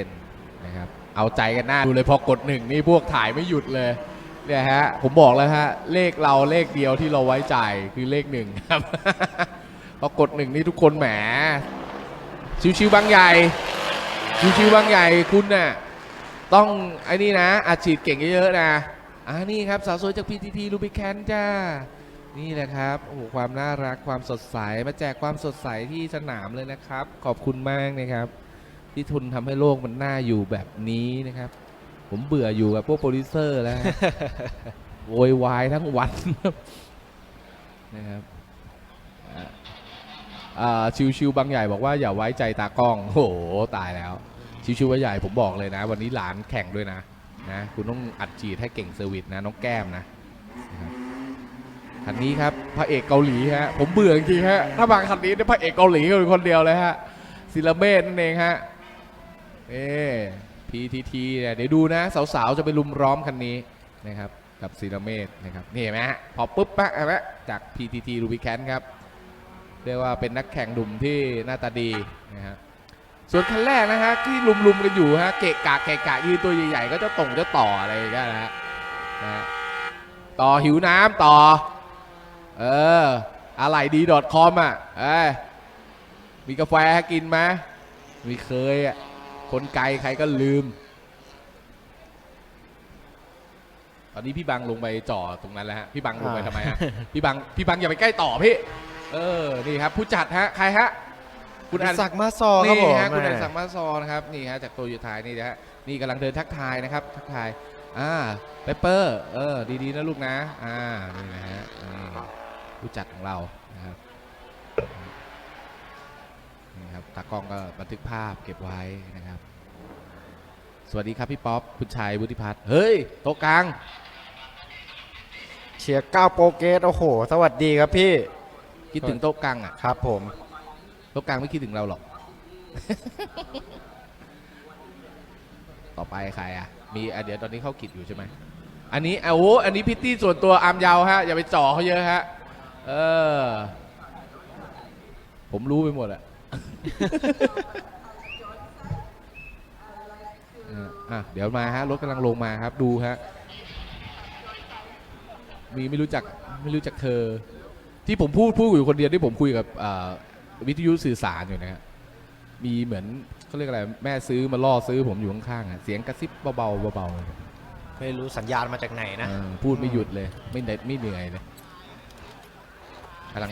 10นะครับเอาใจกันหน้าดูเลยพอกดหนึ่งนี่พวกถ่ายไม่หยุดเลยเนี่ยฮะผมบอกแล้วฮะเลขเราเลขเดียวที่เราไว้ใจคือเลขหนึ่งครับพอกดหนึ่งนี่ทุกคนแหมชิวๆบางใหญ่ชิวๆบางใหญ่คุณน่ะต้องไอ้นี่นะอัดฉีดเก่งเยอะๆนะอ่านี่ครับสาวสวยจาก PTT รูบิแคนจ้านี่แหละครับโอ้โหความน่ารักความสดใสมาแจกความสดใสที่สนามเลยนะครับ ขอบคุณมากนะครับ ที่ทุนทำให้โลกมันน่าอยู่แบบนี้นะครับ ผมเบื่ออยู่กับพวกโปรดิวเซอร์แล้วโวยวายทั้งวันนะครับอ่าอ่าชิวๆบางใหญ่บอกว่าอย่าไว้ใจตากล้อง โอ้โห ตายแล้ว ชิวๆบางใหญ่ผมบอกเลยนะ วันนี้หลานแข่งด้วยนะนะคุณต้องอัดฉีดให้เก่งเซอร์วิสนะน้องแก้มนะนะครับคันนี้ครับพระเอกเกาหลีฮะผมเบื่อจริงๆฮะถ้ามาคันนี้เนี่ยพระเอกเกาหลีก็เป็นคนเดียวเลยฮะศิลเมธนั่นเองฮะ เอ PTT เนี่ยเดี๋ยวดูนะ สาวๆ จะไปลุมล้อมคันนี้นะครับ กับศิลเมธนะครับ นี่เห็นไหมฮะพอปุ๊บปะเห็นไหมจาก PTT รูบิแคนครับ เรียกว่าเป็นนักแข่งดุมที่หน้าตาดีนะครับส่วนคันแรกนะฮะที่ลุมๆกันอยู่ฮะเกะกะเกะกะยืนตัวใหญ่ๆ ก็จะต่งจะต่ออะไรอย่างเงี้ยนะฮะนะต่อหิวน้ำต่อ เอออะไรดี .com อะเอ้มีกาแฟให้กินไหมไม่เคยอะ คนไกลใครก็ลืม ตอนนี้พี่บังลงไปจ่อตรงนั้นแล้วฮะ พี่บังลงไปอ่าทำไมฮะ พี่บัง พี่บังอย่าไปใกล้ต่อพี่ เออ นี่ครับ ผู้จัดฮะ ใครฮะ คุณอันศักดิ์มาซอครับนี่ผมฮะ คุณแม่อันสังมาซอนะครับ นี่ฮะ จากโตโยต้านี่นะฮะ นี่กำลังเดินทักทายนะครับ ทักทาย อ่าเปเปอร์ เออ ดีๆนะลูกนะ อ่า นี่นะฮะนี่ผู้จัดของเรา นะครับ นี่ครับ ตากล้องก็บันทึกภาพเก็บไว้นะครับ สวัสดีครับพี่ป๊อปคุณชัยวุฒิพัฒน์เฮ้ยโต๊ะกลาง เชียร์ก้าวโปรเกสโอ้โห สวัสดีครับพี่คิดถึงโต๊ะกลางอะครับ ผม โต๊ะกลางไม่คิดถึงเราหรอก ต่อไปใครอะ มีอะเดี๋ยวตอนนี้เข้ากิจอยู่ใช่ไหมอันนี้อะโอ้อันนี้พิตตี้ส่วนตัวอาร์มยาวฮะ อย่าไปจ่อเขาเยอะฮะ เออ ผมรู้ไปหมดอะเอออะเดี๋ยวมาฮะรถกำลังลงมาครับดูฮะมีไม่รู้จักไม่รู้จักเธอ ที่ผมพูดพูดอยู่คนเดียวที่ผมคุยกับอ่าวิทยุสื่อสารอยู่นะฮะมีเหมือนเขาเรียกอะไรแม่ซื้อมาล่อซื้อผมอยู่ข้างๆอะเสียงกระซิบเบาๆเบาๆเลยไม่รู้สัญญาณมาจากไหนนะ เออพูดไม่หยุดเลย ไม่เด็ดไม่เหนื่อยเลยกำลัง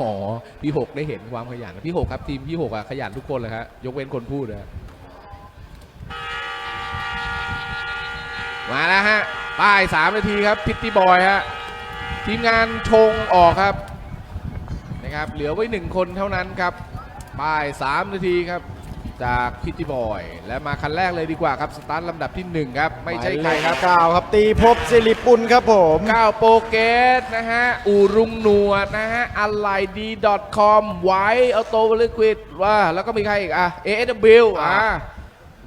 อ๋อพี่หกได้เห็นความขยันพี่หกครับทีมพี่หกอะขยันทุกคนเลยครับยกเว้นคนพูดนะมาแล้วฮะป้ายสามนาทีครับพิตตี้บอยฮะทีมงานชงออกครับนะครับเหลือไว้หนึ่งคนเท่านั้นครับป้ายสามนาทีครับ จากพิตตี้บอย และมาคันแรกเลยดีกว่าครับ สตาร์ทลำดับที่ 1 ครับ ไม่ใช่ใครครับก้าวครับตีภพสิริปุลครับผมก้าวโปรเกสนะฮะ อูรุงหนวดนะฮะอะไรดี .com ไว้ออโต้ลิควิดว่า แล้วก็มีใครอีกอะ ASW อะ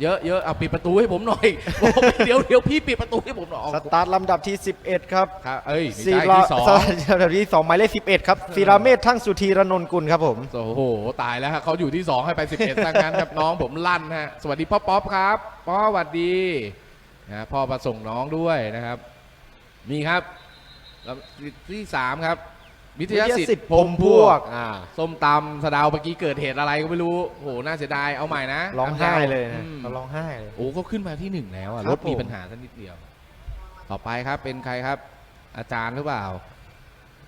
เยอะเยอะเอาปิดประตูให้ผมหน่อยบอกเดี๋ยวเดี๋ยวพี่ปิดประตูให้ผมหน่อยสตาร์ทลำดับที่ 11 ครับครับเอ้ยไม่ศิใช่ลาที่สองสตาร์ทลำดับที่2หมายเลข11 ครับศิราเมธทั้งสุธีรนนท์กุลครับผมโอ้โหตายแล้วฮะเขาอยู่ที่ 2 ให้ไป 11ตั้งนั้นครับน้องผมลั่นฮะสวัสดีพ่อป๊อปครับพ่อสวัสดีนะพ่อมาส่งน้องด้วยนะครับ มีครับแล้วที่3ครับ วิทยาสิทธิ์พรหมพวกอ่าส้มตำสะเดาวเมื่อกี้เกิดเหตุอะไรก็ไม่รู้โอ้โหน่าเสียดายเอาใหม่นะร้องไห้เลยนะอืมเขาร้องไห้เลย โอ้ก็ขึ้นมาที่หนึ่งแล้วอะครับรถมีผม ปัญหาสักนิดเดียว ต่อไปครับเป็นใครครับ อาจารย์หรือเปล่า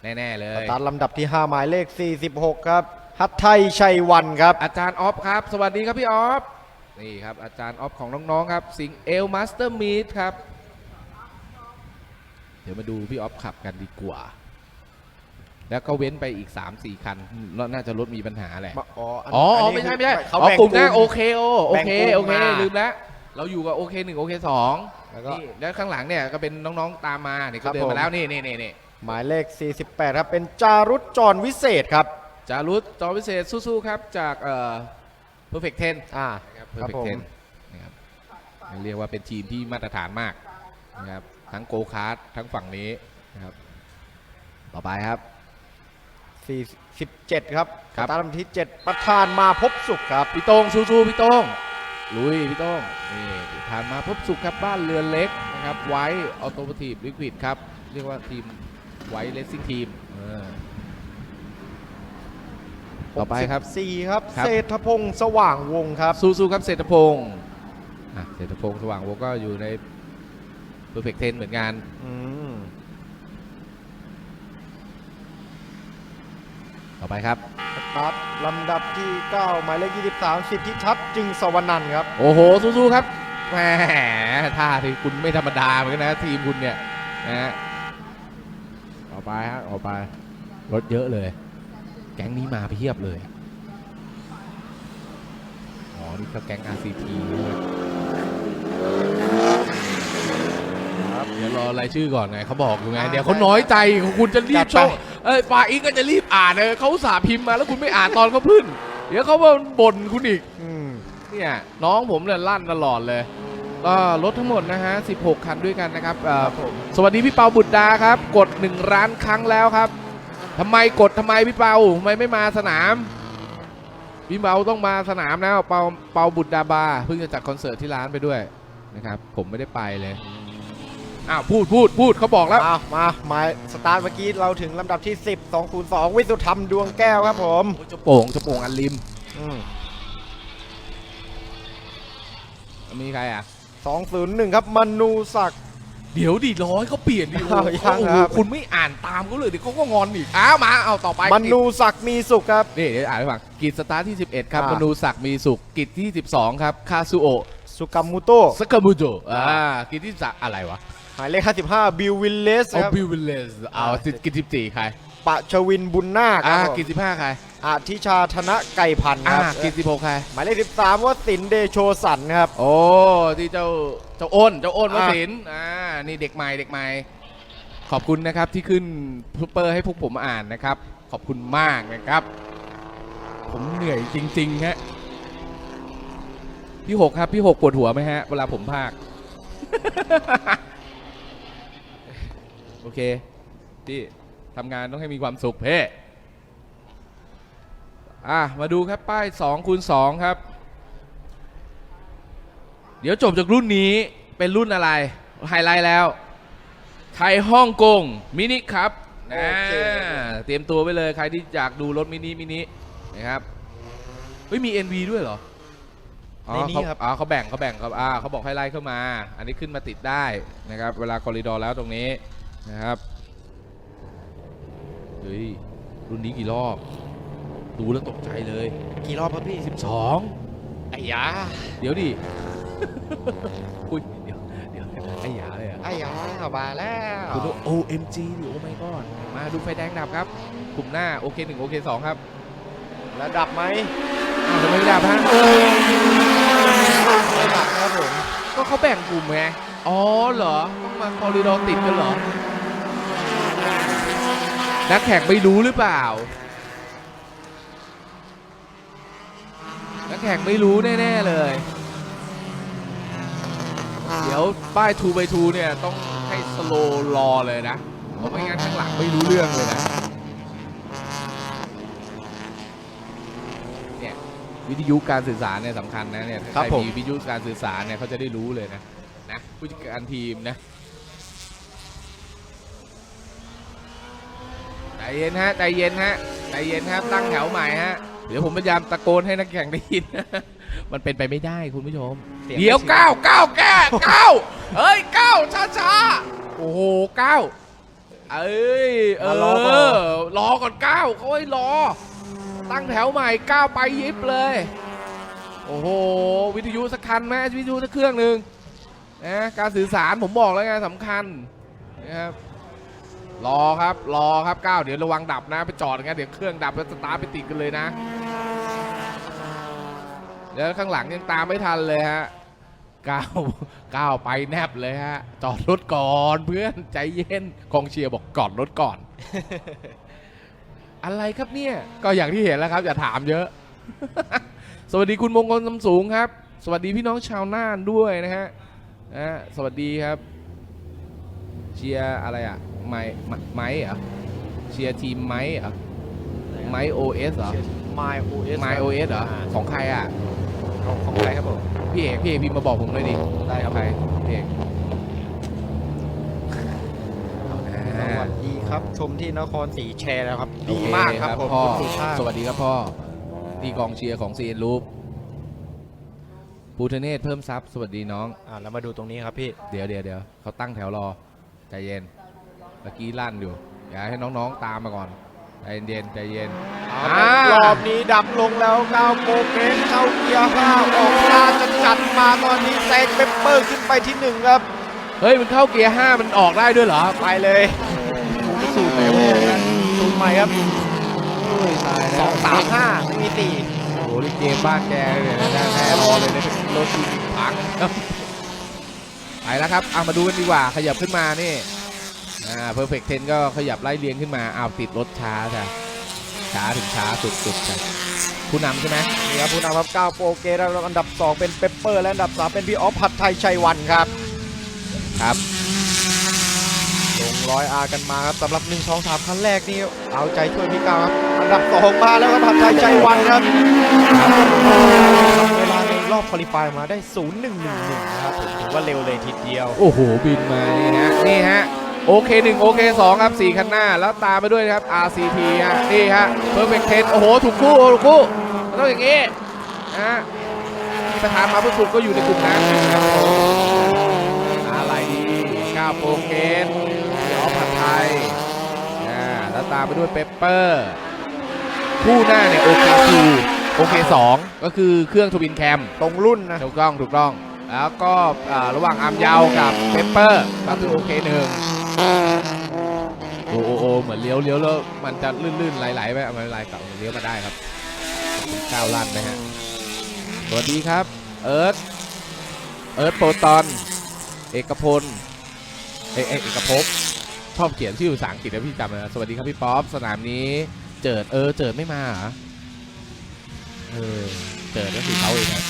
แน่ ๆ เลสย ตาร์ทลำดับที่ 5 หมายเลข 46 ครับ ฮัทไทยชัยวันครับ อาจารย์ออฟครับ สวัสดีครับพี่ออฟนี่ครับ อาจารย์ออฟของน้องๆครับ สิงเอลมาสเตอร์มีดครับ เดี๋ยวมาดูพี่ออฟขับกันดีกว่า แล้วก็เว้นไปอีก 3-4 คันแล้วน่าจะรถมีปัญหาแหละ อ๋ออ๋ออันอ๋อนี้ไม่ใช่คือไม่ใช่เขาอ๋อแบ่งกลุ่มหน้าลุ่มโอเคโอโอเคแบ่งกลุ่มโอเคมาลืมแล้วเราอยู่กับโอเคหนึ่งโอเคสองแล้วก็นี่แล้วข้างหลังเนี่ยก็เป็นน้องๆตามมาเนี่ยครัเขาบเดินผมมาแล้วนี่นี่นี่นี่หมายเลข 48 ครับ เป็นจารุจจรวิเศษครับ จารุตจอพิเศษสู้ๆครับจากเอ่อ perfect ten อ่านะครับครับ perfect ผม ten นะครับเรียกว่าเป็นทีมที่มาตรฐานมากนะครับทั้งโกคาร์ททั้งฝั่งนี้นะครับต่อไปครับ 47 ครับครับสตาร์ทลำที่ 7 ประธานมาพบสุขครับ พี่โต้งสู้ๆพี่โต้งลุยพี่โต้งนี่ผ่านมาพบสุขครับบ้านเรือนเล็กนะครับไว้ออโต t ทีฟลิควิดครับ เรียกว่าทีมไว้เลสซิ่งทีมต่อไปครับ64ครับครับ เศรษฐพงศ์สว่างวงศ์ครับ สู้ๆครับเศรษฐพงศ์อะเศรษฐพงศ์สว่างวงก็อยู่ใน Perfect 10เหมือนกัน อืม ต่อไปครับ สตาร์ทลำดับที่ 9 หมายเลข 23 สิทธิทัศน์จึงสวรรนันท์ครับ โอ้โหสู้ๆครับแหมท่าที่คุณไม่ธรรมดาเหมือนกันนะทีมคุณเนี่ยนะฮะต่อไปฮะต่อไปรถเยอะเลย แก๊งนี้มาเพียบเลยอ๋อนี่ก็แก๊ง RCT ด้วย ครับ เดี๋ยวรอรายชื่อก่อนไงเขาบอกอยู่ไง อ่าเดี๋ยวเขาน้อยใจคุณจะรีจับดไปช่องเอ้ยฝ่ายอิงก็จะรีบอ่านเลยเขาอุตสาห์พิมพ์มาแล้วคุณไม่อ่านตอนเขาพึ่น เดี๋ยวเขามาบ่นคุณอีก อืม เนี่ยน้องผมเนี่ยลั่นตลอดเลย ก็รถทั้งหมดนะฮะ 16 คันด้วยกันนะครับเอ่อครับผมสวัสดีพี่เปาบุตรดาครับ กด 1 ร้านครั้งแล้วครับทำไมกดทำไมพี่เปาทำไมไม่มาสนาม พี่เปาต้องมาสนามแล้วเปาเปาบุตรดาบาเพิ่งจะจัดคอนเสิร์ตที่ร้านไปด้วยนะครับ ผมไม่ได้ไปเลย อ้าวพูดพูดพูดเขาบอกแล้ว มามาหมายสตาร์ทเมื่อกี้เราถึงลำดับที่ 10 2คูณ2วิสุทธรรมดวงแก้วครับผมเจะโป่งเจะโป่งอันลิมอืมมีใครอะ 201 ครับมนูศักดิ์ เดี๋ยวดิร้อยเขาเปลี่ยนดิโอ้อ้าวโหยังโอ้โหครับคุณไม่อ่านตามเขาเลยเดี๋ยวเขาก็งอนอีกอ้าวมาเอาต่อไปมนูศักดิ์มีสุขครับ นี่เดี๋ยวอ่านให้ฟังกิจสตาร์ทที่ 11 ครับอ่าม นูศักดิ์มีสุขกิจที่ 12 ครับ คาซูโอะสุกัมมุโตสกามูโจอ่ากิจที่สามอะไรวะห มายเลข 55 บิลวิลเลสเอาครับ บิววิลเลสเอาอ่ากิจที่14ใครปะชวินบุญนาคคอ่ารับผมกิจที่15ใครอาทิชาธนไก่พันธ์คอ่ารับกิจที่16ใครหมายเลข 13 ว่าสินเดโชสันครับ โอ้ที่เจ้าเจ้าอ้นเจ้าอ้นวอ่าสินทร์อ่านี่เด็กใหม่เด็กใหม่ ขอบคุณนะครับที่ขึ้นซูเปอร์ให้พวกผมอ่านนะครับ ขอบคุณมากนะครับ ผมเหนื่อยจริงๆฮะพี่หกครับพี่หกปวดหัวไหมฮะเวลาผมพาก โอเคพี่ทำงานต้องให้มีความสุขเพ่อะมาดูครับป้าย2คูณ2ครับ เดี๋ยวจบจากรุ่นนี้เป็นรุ่นอะไร ไฮไลท์แล้ว ไทยฮ่องกงมินิครับโอเคอ่าเตรียมตัวไว้เลยใครที่อยากดูรถมินิมินินะครับเฮ้ยมี NV ด้วยเหรออ๋อในนี้เขาครับอ๋อเขาแบ่งเขาแบ่งครับอ่าเขาบอกให้ไล่เข้ามา อันนี้ขึ้นมาติดได้นะครับ เวลาคอริดอร์แล้วตรงนี้ นะครับเฮ้ยรุ่นนี้กี่รอบ ดูแล้วตกใจเลยกี่รอบครับพี่12ไอ้ยาเดี๋ยวดิ อุ้ยเดี๋ยวเดี๋ยวไอ้หยาเลยอะไอ้ยามาแล้วคุณดู OMG ดิโอ้ไม่ก็มาดูไฟแดงดับครับกลุ่มหน้าโอเคหนึ่งโอเคสองครับระดับไหมอ้าวทำไมไม่ดับฮะระดับครับผมก็เขาแบ่งกลุ่มไงอ๋อเหรอต้องมาคอริดอร์ติดกันเหรอ นักแข่งไม่รู้หรือเปล่า นักแข่งไม่รู้แน่ ๆ เลย เดี๋ยวป้าย2 by 2เนี่ย ต้องให้สโลรอเลยนะ เพราะไม่งั้นข้างหลังไม่รู้เรื่องเลยนะ เนี่ย วิทยุการสื่อสารเนี่ยสำคัญนะเนี่ย ถ้าครับใครผมมีวิทยุการสื่อสารเนี่ยเขาจะได้รู้เลยนะ นะผู้จัดการทีมนะ ใจเย็นฮะใจเย็นฮะใจเย็นครับตั้งแถวใหม่ฮะเดี๋ยวผมพยายามตะโกนให้นักแข่งได้ยิน มันเป็นไปไม่ได้คุณผู้ชมสีงเดี๋ยวไม่ก้าวก้าวแก้ก้าวเอ้ยก้าวช้าช้าๆโอ้โหก้าวเอ้ยเอมารอก่อนอรอก่อนก้าวเขาให้รอ ตั้งแถวใหม่ก้าวไปยิบเลย โอ้โหวิทยุสักคันไหมวิทยุสักเครื่องหนึ่งนะการสื่อสารผมบอกแล้วไงสำคัญนะครับ รอครับ รอครับก้าวเดี๋ยวระวังดับนะ ไปจอดงั้นเดี๋ยวเครื่องดับแล้วสตาร์ทไปติดกันเลยนะ เดี๋ยวข้างหลังยังตามไม่ทันเลยฮะก้าวก้าวไปแนบเลยฮะ จอดรถก่อนเพื่อนใจเย็นกองเชียร์บอกกอดรถก่อน อะไรครับเนี่ย ก็อย่างที่เห็นแล้วครับ อย่าถามเยอะ สวัสดีคุณมงคลสำสูงครับ สวัสดีพี่น้องชาวน่านด้วยนะฮะนะสวัสดีครับ เชียร์อะไรอะ ไม้ไม้ไม้เหรอเชียร์ทีมไม้เหรอไมโอเอสเหรอ My OS ไมโอเอสเหรอของใครอะของของใครครับผมพี่เอกพี่เอกพิมพ์มาบอกผมเลยดิได้ครับใครพี่เอกสวัสดีครับ ชมที่นครศรีแชร์แล้วครับโอดีเคมากครับผมพ่อคุณสุชาติสวัสดีครับพ่อนี่กองเชียร์ของซีเอ็นลูปปูเทเนศเพิ่มซับสวัสดีน้องอ่าแล้วมาดูตรงนี้ครับพี่ เดี๋ยวเดี๋ยวเดี๋ยวเขาตั้งแถวรอ ใจเย็น เมื่อกี้ลั่นอยู่อย่าให้น้องๆตามมาก่อนใจเย็นใจเย็นอ่ารอบนี้ดับลงแล้วก้าวโปรเกรสเข้าเกียร์ห้าออกลาจะจัดมาตอนนี้แซงเปปเปอร์ขึ้นไปที่หนึ่งครับ เฮ้ย มันเข้าเกียร์ห้ามันออกได้ด้วยเหรอ ไปเลยสูตรไหนวะสูตรใหม่ครับตายสแล้อวงสามห้าไม่มีสี่โอ้โหนี่เกมบ้านแกเลยนะแพ้รอเลยนะรถทีมพังครับไปแล้วครับเอามาดูกันดีกว่าขยับขึ้นมานี่ อ่าเพอร์เฟกเทนก็ขยับไล่เลียงขึ้นมาอ้าวติดรถช้าจ้ะช้าถึงช้าสุดๆจ้ะผู้นำใช่ไหมนี่ครับผู้นำครับก้าวโปรเกรสแล้วอันดับ 2 เป็นเปปเปอร์และอันดับ 3 เป็นพี่ออฟผัดไทยชัยวันครับครับลงร้อยอากันมาครับสำหรับ 1 2 3คันแรกนี่เอาใจช่วยพี่ก้าวครับอันดับ 2 มาแล้วครับผัดไทยชัยวันครับเวลาในรอบคอลิฟายมาได้ 0111นะครับผมถือว่าเร็วเลยทีเดียว โอ้โหบินมานี่ฮะนี่ฮะ โอเคหนึ่งโอเคสองครับสี่คันหน้า แล้วตามไปด้วยนะครับ RCT ฮะนี่ฮะ Perfect 10โอ้โห ถูกคู่ถูกคู่มันต้องอย่างงี้นะฮะมีประธานมาเพื่อสุดก็อยู่ในกลุ่มนั้นนะครับอะไรดีก้าวโปรเกนเดี๋ยวผัดไทยอ่าแล้วตามไปด้วยเปปเปอร์คู่หน้าเนี่ยโอเคทูโอเคสองก็คือเครื่องทวินแคมตรงรุ่นนะ ถูกต้องถูกต้อง แล้วก็อ่าระหว่างอาร์มยาวกับเปปเปอร์ก็คือโอเคหนึ่ง โอ้โอโอเหมือนเลี้ยวเลี้ยวแล้วมันจะลื่นๆไหลๆไปเอาไม่เป็นไรกลับเลี้ยวมาได้ครับก้าวลั่นนะฮะสวัสดีครับเอิร์ธเอิร์ธโปรตอนเอกพลเอกเอกเอกภพชอบเขียนชื่อภาษาอังกฤษนะพี่จำนะสวัสดีครับพี่ป๊อปสนามนี้เจิดเออเจิดไม่มาเหรอเออเจิดก็คือเขาเองนะ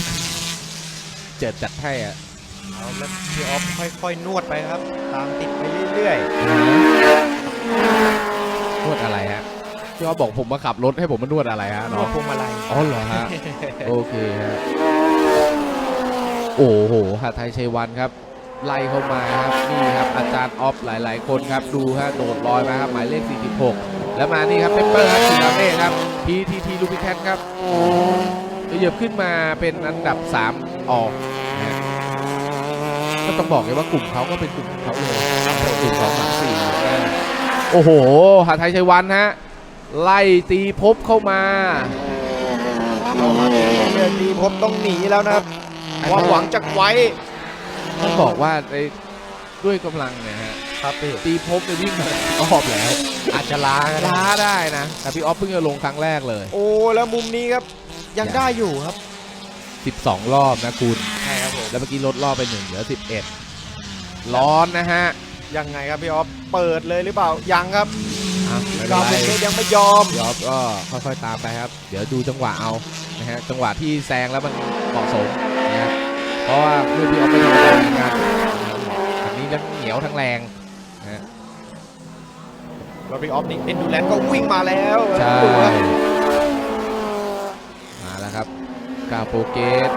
เจิดจัดให้อะ เอาแล้วพี่ออฟค่อยๆนวดไปครับ ตามติดไปเรื่อยนวดอะไรฮะพี่ว่าบอกผมมาขับรถให้ผมมานวดอะไรฮะๆนน้วอดงพวงมาลัยอ๋อเหรอฮะ โอเคฮะ โอ้โหหาไทยชัยวันครับ ไล่เข้ามาครับ นี่ครับ อาจารย์ออฟหลาย ๆ คนครับ ดูฮะ โดดลอยมาครับ หมายเลข 46 แล้วมานี่ครับเปปเปอร์ครับสีดำเน่ครับทีทีทีลูพิแคทครับขยับขึ้นมาเป็นอันดับ 3 ออกนะฮะ ก็ต้องบอกเลยว่ากลุ่มเขาก็เป็นกลุ่มของเขาเลยหนึ่งสองสามสี่โอ้โห หาไทยชัยวันฮะ ไล่ตีภพบเข้ามาเรามาถึงเรื่องนี้ผมต้องหนีแล้วนะครับความหวังจากไว้ต้องบอกว่าในด้วยกำลังเนี่ยฮะครับพี่ตีภพบในยวิ่งมารอบแล้ว อาจจะล้าก็ได้ล้าได้นะแต่พี่ออฟเพิ่งจะลงครั้งแรกเลย โอ้แล้วมุมนี้ครับยังได้อยู่ครับ 12 รอบนะคุณใช่ครับผม แล้วเมื่อกี้ลดรอบไปหนึ่งเหลือ 11 ร้อนนะฮะยังไงครับพี่ออฟเปิดเลยหรือเปล่ายังครับอะไม่กาเป็รนเป็นไรเยังไม่ยอมพี่ออฟก็ค่อยๆตามไปครับ เดี๋ยวดูจังหวะเอานะฮะจังหวะที่แซงแล้วมันเหมาะสมนะฮะเพราะว่าเพื่อนพี่ออฟไม่ธรรมดาเหมือนกันอันนี้ทั้งเหนียวทั้งแรงนะฮะรถพี่ออฟนี่เอ็นดูแลนก็วิ่งมาแล้วใช่ ดูครับมาแล้วครับกาโปเกต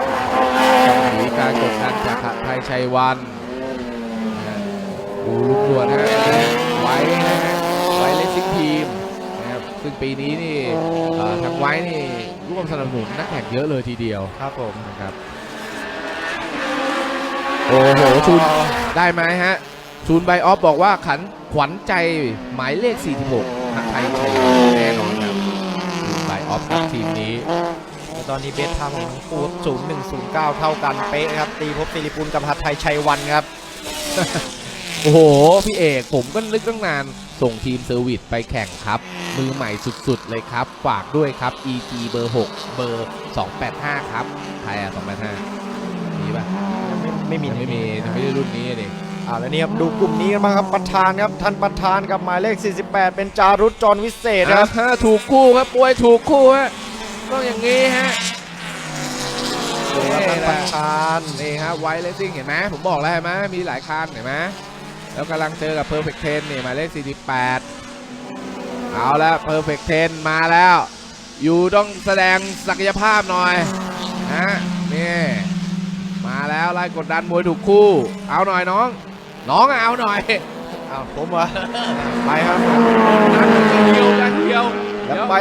ต้องหนีการกดดันจากหไทยชัยวันนะฮะดูลุกดวนฮะไว้นะฮะไว้เลสซิ่งทีมนะครับซึ่งปีนี้นี่เอ่อทางไว้นี่ร่วมสนับสนุนนักแข่งเยอะเลยทีเดียวครับผมนะครับโอ้โหชุนได้ไหมฮะชุนไบออฟบอกว่าขันขวัญใจหมายเลข 46นักไทยชัยวันแน่นอนครับชุนไบออฟกับทีมนี้แล้ว ตอนนี้เบสไทม์ของทั้งคู่ศูนย์หนึ่งศูนย์เก้าเท่ากันเป๊ะครับ ตีพบสิริปุลกับหัดไทยชัยวันครับ โอ้โห พี่เอกผมก็นึกตั้งนาน ส่งทีมเซอร์วิสไปแข่งครับ มือใหม่สุดๆเลยครับ ฝากด้วยครับ EG เบอร์ 6 เบอร์ 285 ครับ ใครอะ285 มีป่ะ ไม่มียังไม่มียังไม่ได้รุ่นนี้ดิอ่าแล้วนี่ครับดูกลุ่มนี้กันมางครับประธานครับท่านประธานกับหมายเลข 48 เป็นจารุตจรวิเศษนะคครัรับบถ้าถูกคู่ครับป่วยถูกคู่ฮะ ต้องอย่างนี้ฮะดูครับท่านประธานนี่ครับไวเลสซิ่งเห็นไหมผมบอกแล้วเห็นไหมมีหลายคันเห็นไหมแล้วกำลังเจอกับ Perfect 10นี่หมายเลข48 เอาแล้วเพอร์เฟกเทนมาแล้ว อยู่ต้องแสดงศักยภาพหน่อยฮะนี่มาแล้วไล่กดดันมวยถูกคู่ เอาหน่อยน้อง น้องอะเอาหน่อยอ้าวผมเหรอไปครับดันเดียวดัน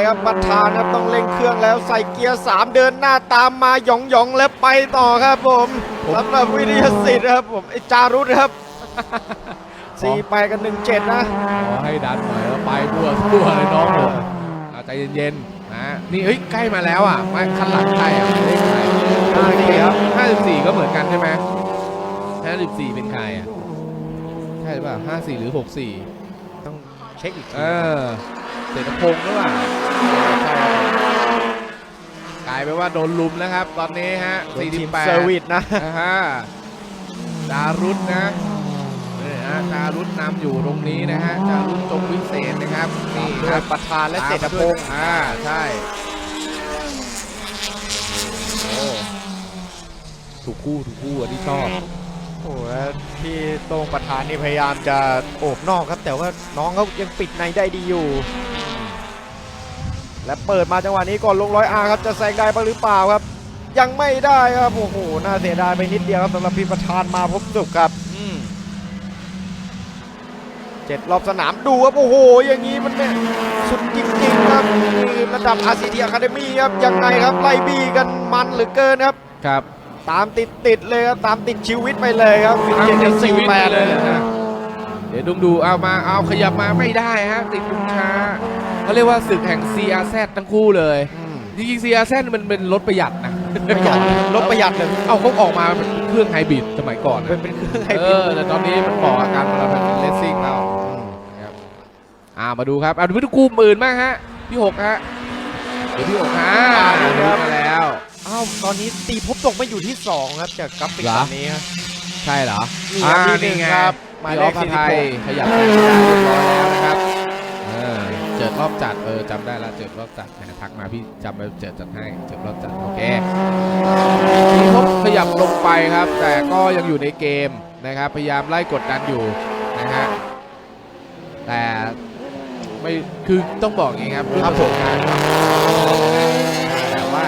ครับประธานครับต้องเร่งเครื่องแล้วใส่เกียร์ 3 เดินหน้าตามมาหยองหยองๆแล้วไปต่อครับผมสำหรับวิทยาสิทธิ์ครับผมไอจารุธครับสี่ไปกันหนึ่งเจ็ดนะขอให้ดันหน่อยแล้วไปทั่วทั่วเลยน้องผมเอาใจเย็นๆนะนี่เฮ้ยใกล้มาแล้วอะมาคันหลังใครอะเลขใครห้าสี่ครับห้าสิบสี่ก็เหมือนกันใช่ไหมห้าสิบสี่เป็นใครอะใช่ป่ะห้าสี่หรือหกสี่ต้องเช็คอีกทีเออ เศรษฐพงศ์หรือเปล่าใช่ครับกลายเป็นว่าโดนลุมแล้วครับ ตอนนี้ฮะ โดนสี่สิทีบมแปดเซอร์วิสนะนะฮะจารุตนะนี่ฮะจารุตนำอยู่ตรงนี้นะฮะจารุตจงวิเศษนะครับนี่ด้ควรัยบประธานและเศรษฐพงศ์อ่า ใช่ โอ้ถูกคู่ถูกคู่อันที่ชอบ โอ้โหแล้วพี่โต้งประธานนี่พยายามจะโอบนอกครับ แต่ว่าน้องเขายังปิดในได้ดีอยู่ และเปิดมาจังหวะนี้ก่อนลงร้อยอาครับจะแซงได้บ้างหรือเปล่าครับ ยังไม่ได้ครับโอ้โหน่าเสียดายไปนิดเดียวครับสำหรับพี่ประธานมาพบสุขครับอืมเจ็ดรอบสนามดูครับโอ้โห อย่างนี้มันเนี่ยสุดจริงๆครับนี่ระดับ RCT Academy ครับยังไงครับไล่บี้กันมันเหลือเกินครับครับ ตามติดติดๆเลยครับตามติดชีวิตไปเลยครับฟินเจ็ดสี่แปดเลยนะเดี๋ยวดูดูเอามาเอาขยับมาไม่ได้ฮะติดลุงช้า เขาเรียกว่าศึกแห่ง CRZ ทั้งคู่เลย อืมจริงๆ CRZ มันเป็นรถประหยัดนะ ประหยัดรถประหยัดเลยเอาเขาออกมาเป็นเครื่องไฮบริดสมัยก่อนเป็นนะเป็นเครื่องไฮเอบริดอแต่ตอนนี้มันบอกอาการเราเป็นเลสซิ่งแล้วครับอ่ามาดูครับอ่าดูพี่คู่หมื่นมากฮะพี่หกฮะเดี๋ยวพี่หกฮะดูมาแล้ว อ้าวตอนนี้ตีพบตกไม่อยู่ที่2ครับจากกราฟิกเหรอแบบนี้ครับใช่เหรอนี่ครับที่หนึ่งครับหมายพี่เลออขฟไทย46ขยับไปได้เรียบร้อยแล้วนะครับเออ เจิดรอบจัดเออจำได้แล้วเจิดรอบจัดนะทักมาพี่จำไปเจิดจัดให้เจิดรอบจัดโอเคพี่พบขยับลงไปครับ แต่ก็ยังอยู่ในเกมนะครับ พยายามไล่กดดันอยู่นะฮะแต่ไม่คือต้องบอกอย่างงี้ครับด้วยประสบการณ์ครับแต่ว่า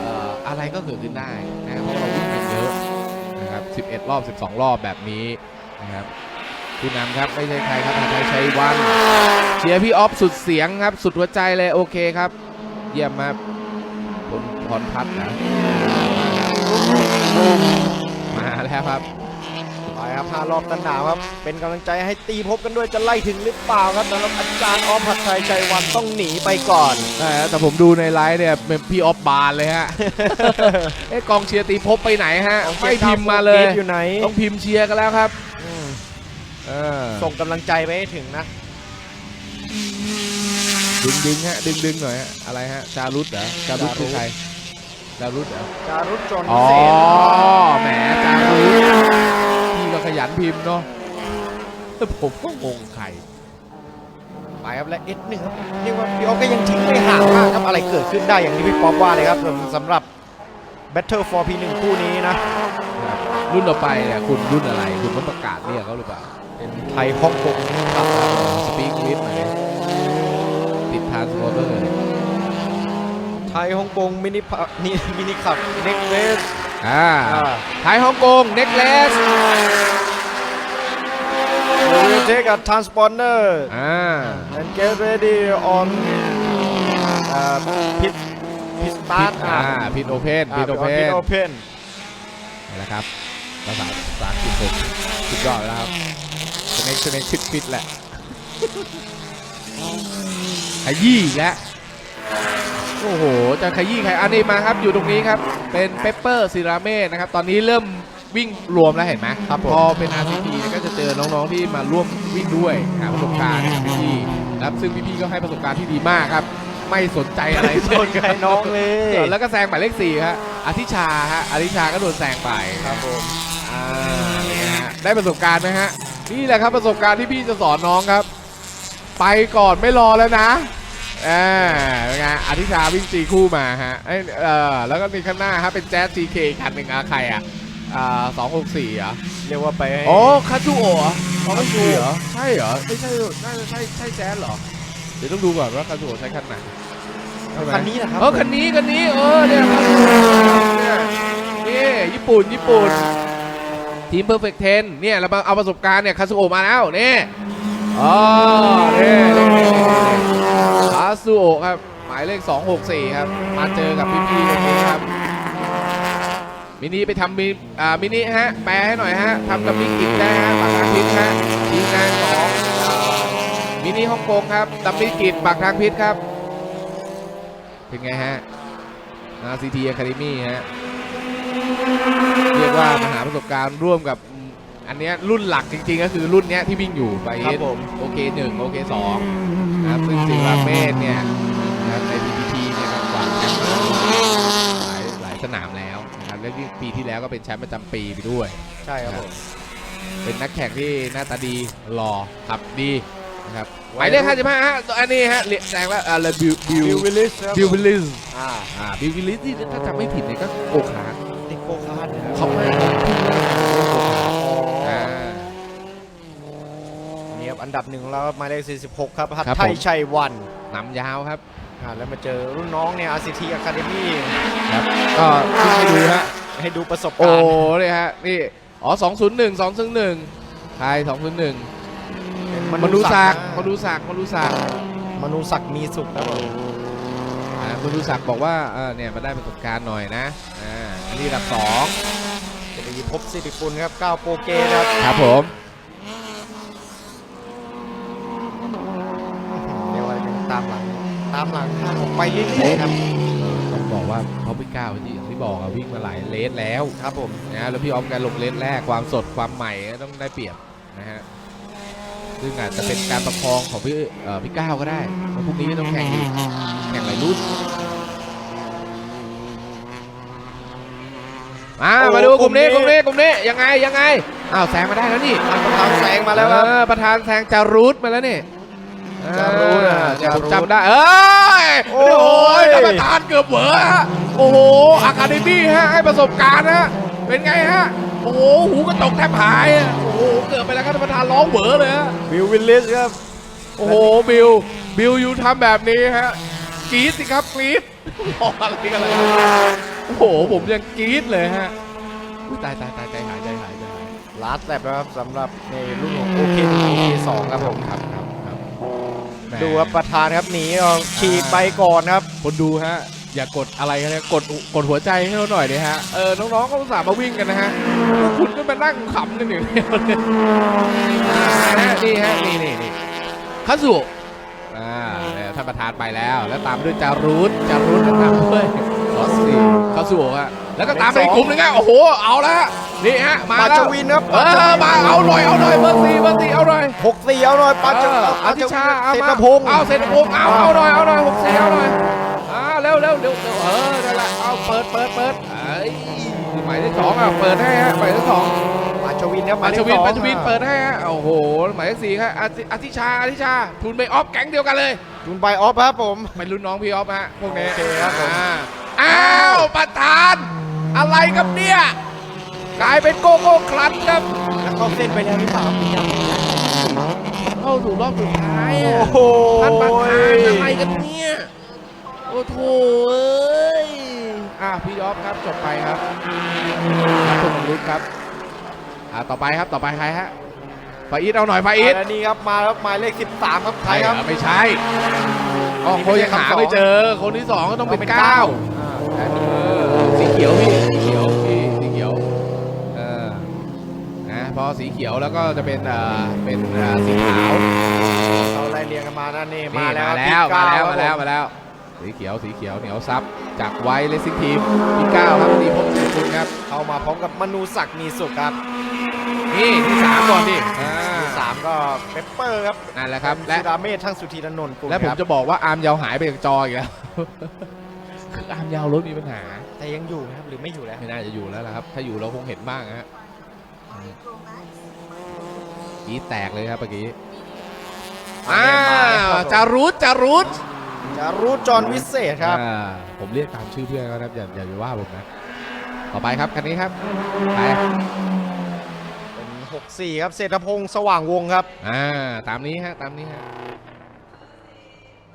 เอ่ออะไรก็เกิดขึ้นได้นะครับเพราะเราวิ่งกันเยอะนะครับ 11 รอบ 12 รอบแบบนี้นะครับ ผู้นำครับไม่ใช่ใครครับอาชัยชัยวันเชียร์พี่ออฟสุดเสียงครับ สุดหัวใจเลยโอเคครับ เยี่ยมมากคุณพรพัฒน์นะมาแล้วครับไปครับห้ารอบสนามครับ เป็นกำลังใจให้ตีพบกันด้วยจะไล่ถึงหรือเปล่าครับสำหรับอาจารย์ออมผัดไทยชัยวันต้องหนีไปก่อนแต่แต่ผมดูในไลฟ์เนี่ยเป็นพี่ออฟบานเลยฮะเอ้กองเชียร์ตีพบไปไหนฮะไม่พิมพ์มาเลยอยู่ไหนต้องพิมพ์เชียร์กันแล้วครับอืมเออ ส่งกำลังใจไปให้ถึงนะ ดึงดึงฮะดึงดึงหน่อยฮะอะไรฮะจารุตเหรอจารุตคือใครจารุตเหรอจารุจจนอ๋อเศษแหมจารุตพี่ก็ขยันพิมพ์เนาะผมก็งงใครไปครับและเอสหนึ่งครับเรียกว่าพี่ออฟก็ยังทิ้งไม่ห่างมากครับอะไรเกิดขึ้นได้อย่างที่พี่ป๊อปว่าเลยครับสำหรับ Battle for P1 คู่นี้นะ รุ่นต่อไปเนี่ยคุณรุ่นอะไร คุณต้องประกาศเรียกเขาหรือเปล่า เป็นไทยฮ่องกงครับสปีกลิฟต์หน่อยติดทานสปอร์เตอร์ไทยฮ่องกงมินิพะนี่มินิขับเน็กเวสอ่าไทยฮ่องกงเน็กเลส We will take a transponder อ่า and get ready on uh, pit pit พิ start ดอ่าพิดโอเพนพิดโอเพ pit น open นะครับภาษาภาษาอังกฤษผมสุดยอดแล้วครับ สเน็กสเน็กพิดพิดแหละขยี้อีกแล้วโอ้โห จะขยี้ใครอันนี้มาครับ อยู่ตรงนี้ครับ เป็นเปปเปอร์ซิราเม่นะครับ ตอนนี้เริ่มวิ่งรวมแล้วเห็นไหมครับผมพอเป็น RCT เนี่ยก็จะเจอน้องๆที่มาร่วมวิ่งด้วยหาประสบการณ์กับพี่ๆนะครับซึ่งพี่ๆก็ให้ประสบการณ์ที่ดีมากครับ ไม่สนใจอะไรไม่สนใจน้องเลย แล้วก็แซงหมายเลขสี่ครับอธิชาฮะอธิชาก็โดนแซงไปครับผมอ่าเนี่ยฮะได้ประสบการณ์ไหมฮะ นี่แหละครับประสบการณ์ที่พี่จะสอนน้องครับ ไปก่อนไม่รอแล้วนะอ่าเป็นไงอธิชาวิ่งตีคู่มาฮะเอ้ยเออแล้วก็มีข้างหน้าฮะเป็นแจ๊สซีเคคันหนึ่งอะใครอะอ่าสองหกสี่เหรอเรียกว่าไปให้ โอ้คาจูโอะเหรอคาจูเหรอใช่เหรอไม่ใช่น่าจะใช่ใช่แจ๊สเหรอดี๋ยวต้องดูก่อนว่าคาซูโอะใช้คันไหนใช่ไหมคันนี้นะครับ เออคันนี้คันนี้เออเนี่ยครับเนี่ยนี่ญี่ปุ่นญี่ปุ่น ทีม Perfect 10เนี่ยเรามาเอาประสบการณ์เนี่ยคาซูโอะมาแล้วนี่อ๋อนี่คาซูโอะครับ หมายเลข 264 ครับ มาเจอกับพี่ๆคนนี้ครับ มินิไปทำมิอ่ามินิฮะ แปลให้หน่อยฮะทำกับมิกิได้ฮะปากทางพิษฮะทีมงานของมินิฮ่องกงครับดับมิกิปากทางพิษครับ เป็นไงฮะ RCT Academy ฮะ เรียกว่ามาหาประสบการณ์ร่วมกับอืมอันเนี้ยรุ่นหลักจริงๆ ก็คือรุ่นเนี้ยที่วิ่งอยู่ไปครับผม โอเคหนึ่งโอเคสองนะครับซึ่งสิงห์ราเมศเนี่ยนะครับใน PPT เนี่ยก็กวาดแชมป์มาหลายหลายสนามแล้วนะครับและที่ปีที่แล้วก็เป็นแชมป์ประจำปีไปด้วย ใช่ครับผม เป็นนักแข่งที่หน้าตาดีหล่อขับดีนะครับหไว้มายเลข55ฮะตัวอันนี้ฮะเรียกแซงแล้วอ่าบิวบิวบิลวิลลิสครับบิววิลลิสอ่า อ่าบิววิลลิสนี่ถ้าจำไม่ผิดเนี่ยก็โกคาร์ทติโกคาร์ดนะครับเขาไม่เขาขึ้นมาอ่านี่ครับอันดับหนึ่งของเราครับหมายเลข46 ครับฮัทครับไทยผม ชัยวันนำยาวครับ อ่าแล้วมาเจอรุ่นน้องเนี่ย RCT Academy ครับก็ขึ้นไปดูฮะ ให้ดูประสบโอ้การณ์เลยฮะ นี่ อ๋อ 201 201ใคร201มนุษย์ศักดิ์มนุษย์ศักดิ์มนุษย์ศักดิ์มนุษย์ศักดิ์มีสุขครับผม อ่ามนุษย์ศักดิ์บอกว่าเออเนี่ยมาได้ประสบการณ์หน่อยนะ อ่า อันนี้อันดับสองจะได้พบสิริกุลครับก้าวโปรเกนะครับครับผมเรียกว่ายังตามหลัง ตามหลังทางออกไปเรื่อยๆครับต้องบอกว่าเขาพี่ก้าวที่อย่างที่บอกอะวิ่งมาหลายเลสแล้วครับผมนะแล้วพี่ออฟแกลงเลสแรกความสดความใหม่ต้องได้เปรียบนะฮะซึ่งอาจจะเป็นการประคองของพี่เอ่อพี่ก้าวก็ได้เพราะพรุ่งนี้ก็ต้องแข่งอีกแข่งหลายรุ่น มามาดูกลุ่มนี้กลุ่มนี้กลุ่มนี้ยังไงยังไงอ้าวแซงมาได้แล้วนี่ทางแซงมาแล้วครับเออประธานแซงจารูทมาแล้วนี่จารูทอะเดี๋ยวผมจารูทจำได้ เอ้ย โอ้โอ้ยยท่านประธานเกือบเหวอฮะ โอ้โหอาคาเดมี่ฮะ ให้ประสบการณ์ฮะ เป็นไงฮะ โอ้โห หูกระตกแทบหายอะโอ้โห เกือบไปแล้วครับท่านประธานร้องเหวอเลยฮะ บิลวิลลิสครับ โอ้โห บิล บิลยูทำแบบนี้ฮะ กรี๊ดสิครับกรี๊ดบอกอะไรกันเลยโอ้โห ผมยังกรี๊ดเลยฮะอุ๊ยตายตายตายใจหายใจหายใจหายลาสแลบนะครับสำหรับในรุ่นของโอเคโอเคสองครับผมครับครับครับแหมดูครับประธานครับหนีเอาฉีกไปก่อนครับ คนดูฮะ อย่ากดอะไรกันนะกดกดหัวใจให้เราหน่อยดิฮะ เออ น้องๆก็อุตส่าห์มาวิ่งกันนะฮะพวกคุณก็มานั่งขำกันอยู่เนี่ยอ่าฮะนี่ฮะนี่นี่นี่คาสุอ่าเนี่ยท่านประธานไปแล้ว แล้วตามด้วยจารุตจารุตแล้วตามด้วย ลอสซี่คาสุฮะแล้วก็ตามไปอีกกลุ่มหนึงฮะโอ้โหเอาละนี่ฮะมาปาแล้จววินครับเออมาเอาหน่อยเอาหน่อยเบอร์สี่เบอร์สี่เอาหน่อยหกสี่เอาหน่อยปาจเอออาทิชาเอาเศรษมาฐพงศ์เอาเศรษฐพงศ์เอาเอาหน่อยเอาหน่อยหกสี่เอาหน่อยอ่าเร็วเร็วเร็วเร็วเออนั่นแหละเอาเปิดเปิดเปิดเอ้ยหมายเลขสองอะเปิดให้ฮะหมายเลขสอง ปาจวินครับปัจเลจุขวินสองปัจจุวินเปิดให้ฮะโอ้โห หมายเลขสี่ครับอาทิอาทิชาอาทิชาทุนไปออฟแก๊งเดียวกันเลย จุนไบออฟครับผม เป็นรุ่นน้องพี่ออฟฮะพวกนี้โอเคครับผม อ่า อ้าวประธาน อะไรกับเนี่ย กลายเป็นโกโก้คลันครับ แล้วเข้าเส้นไปแล้วพี่ป่าวพี่ยังเข้าสู่รอบสุดท้ายโอ้อะโห ท่านประธานอะไรกันเนี่ย โอ้โถเอ้ยอะพี่ยอฟครับจบไปครับครับคุณรุ้ครับอะต่อไปครับต่อไปใครฮะฟาอีทเอาหน่อยฟาอีทอันนี้ครับมาครับหมายเลข 13 ครับใครครับเหอไม่ใช่อ๋อเขายังหาไม่เจอ คนที่สองก็ต้องเป็นเก้าเออ สีเขียวพี่สีเขียวพี่สีเขียวเออนะพอสีเขียวแล้วก็จะเป็นเอ่อเป็นเอ่อสีขาวเราไล่เรียงกันมานั่นนี่นี่มาแล้วมาแล้วพี่มาก้แล้วคมารับแล้วผมาแล้ว สีเขียวสีเขียวเหนียวซับจากไวเลสซิ่งทีมที่เก้าครับดีพบเจคุณครับเข้ามาพร้อมกับมนูศักดิ์มีสุขครับนี่ที่สามก่อนดิอ่าสามก็เปปเปอร์ครับนั่นแหละครับและและสุดาเมธทั้งสุธีนนท์กุลและผมครับจะบอกว่าอาร์มยาวหายไปจากจออีกแล้ว คืออาร์มยาวรถมีปัญหา แต่ยังอยู่ไหมครับหรือไม่อยู่แล้ว ไม่น่าจะอยู่แล้วล่ะครับ ถ้าอยู่เราคงเห็นบ้างฮะกรีดแตกเลยครับเมื่อกี้อ้าวจารุตจารุตจะรู้จอห์นวิเศษครับ อ่าผมเรียกตามชื่อเพื่อนเขานะครับอย่าอย่าไปว่าผมนะ ต่อไปครับคันนี้ครับไปเป็น 64 ครับเศรษฐพงศ์สว่างวงศ์ครับ อ่าตามนี้ฮะตามนี้ฮะ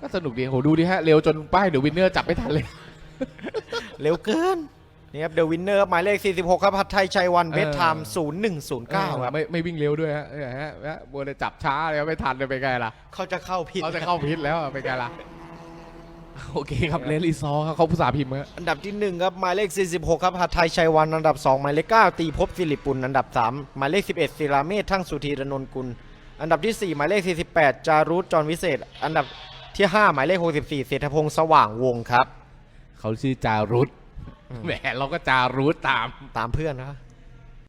ก็สนุกดีโหดูดิฮะเร็วจนป้ายเดี๋ยววินเนอร์จับไม่ทันเลย เร็วเกินนี่ครับเดอะวินเนอร์หมายเลข 46 ครับพัทไทยชัยวันเออเบสไทม์0109ครับไม่ไม่วิ่งเร็วด้วยฮะเนี่ยฮะฮะบัวเลยจับช้าเลยไม่ทันเลยเป็นไงล่ะเขาจะเข้าผิดเขาจะเข้าพิษแล้วอะเป็นไงล่ะโอเคครับเลลิซอร์ครับเขาผู้สาห์พิมพ์ฮะอันดับที่ 1 ครับหมายเลข 46 ครับพัทไทยชัยวันอันดับ 2 หมายเลข 9 ตีภพสิริปุลอันดับ 3 หมายเลข 11ศิลาเมธทั้งสุธีรนนกุล อันดับที่ 4 หมายเลข 48 จารุจจรวิเศษ อันดับที่ 5 หมายเลข 64เศรษฐพงศ์สว่างวงศ์ครับ เขาชื่อจารุตแหมเราก็จารุตตามตามเพื่อนนะ